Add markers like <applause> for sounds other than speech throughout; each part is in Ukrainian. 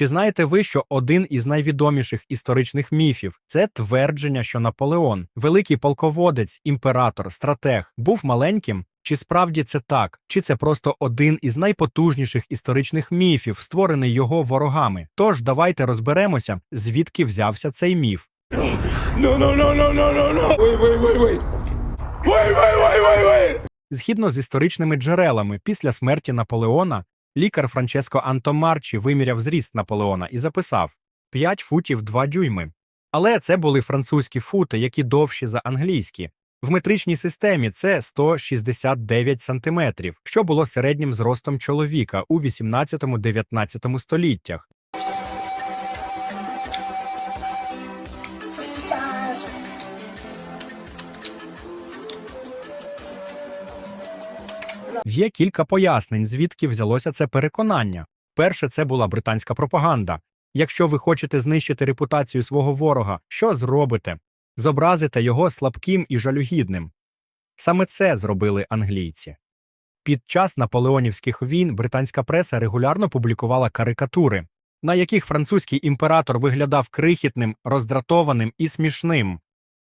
Чи знаєте ви, що один із найвідоміших історичних міфів це твердження, що Наполеон, великий полководець, імператор, стратег, був маленьким? Чи справді це так? Чи це просто один із найпотужніших історичних міфів, створений його ворогами? Тож давайте розберемося, звідки взявся цей міф. <gasps> No, no, no, no, no, no, no. Wait, wait, wait, wait. Wait, wait, wait, wait, wait. Згідно з історичними джерелами, після смерті Наполеона лікар Франческо Антомарчі виміряв зріст Наполеона і записав 5 футів 2 дюйми. Але це були французькі фути, які довші за англійські. В метричній системі це 169 сантиметрів, що було середнім зростом чоловіка у 18-19 століттях. Є кілька пояснень, звідки взялося це переконання. Перше, це була британська пропаганда. Якщо ви хочете знищити репутацію свого ворога, що зробите? Зобразите його слабким і жалюгідним. Саме це зробили англійці. Під час наполеонівських війн британська преса регулярно публікувала карикатури, на яких французький імператор виглядав крихітним, роздратованим і смішним.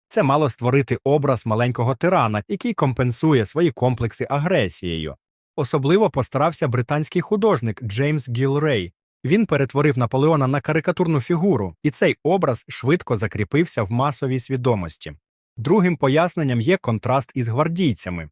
Це мало створити образ маленького тирана, який компенсує свої комплекси агресією. Особливо постарався британський художник Джеймс Гілрей. Він перетворив Наполеона на карикатурну фігуру, і цей образ швидко закріпився в масовій свідомості. Другим поясненням є контраст із гвардійцями.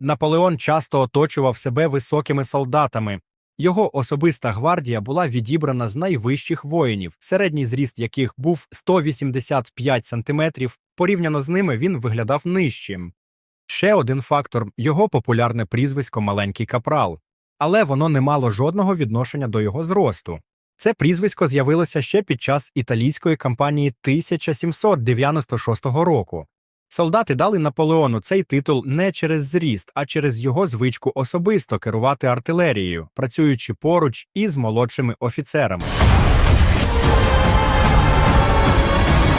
Наполеон часто оточував себе високими солдатами. Його особиста гвардія була відібрана з найвищих воїнів, середній зріст яких був 185 сантиметрів. Порівняно з ними він виглядав нижчим. Ще один фактор його популярне прізвисько Маленький капрал, але воно не мало жодного відношення до його зросту. Це прізвисько з'явилося ще під час італійської кампанії 1796 року. Солдати дали Наполеону цей титул не через зріст, а через його звичку особисто керувати артилерією, працюючи поруч із молодшими офіцерами.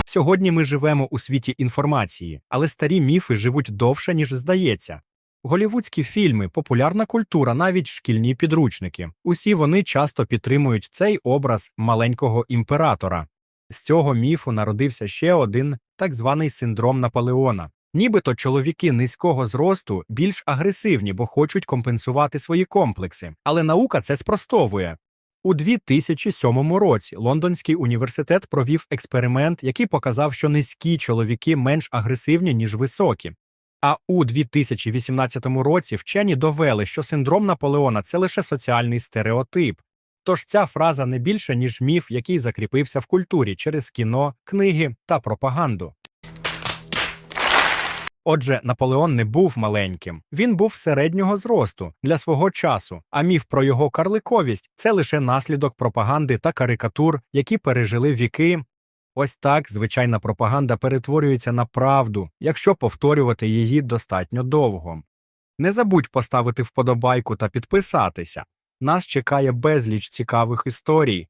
Сьогодні ми живемо у світі інформації, але старі міфи живуть довше, ніж здається. Голівудські фільми, популярна культура, навіть шкільні підручники. Усі вони часто підтримують цей образ маленького імператора. З цього міфу народився ще один так званий синдром Наполеона. Нібито чоловіки низького зросту більш агресивні, бо хочуть компенсувати свої комплекси. Але наука це спростовує. У 2007 році Лондонський університет провів експеримент, який показав, що низькі чоловіки менш агресивні, ніж високі. А у 2018 році вчені довели, що синдром Наполеона це лише соціальний стереотип. Тож ця фраза не більше, ніж міф, який закріпився в культурі через кіно, книги та пропаганду. Отже, Наполеон не був маленьким, він був середнього зросту для свого часу, а міф про його карликовість це лише наслідок пропаганди та карикатур, які пережили віки. Ось так звичайна пропаганда перетворюється на правду, якщо повторювати її достатньо довго. Не забудь поставити вподобайку та підписатися. Нас чекає безліч цікавих історій.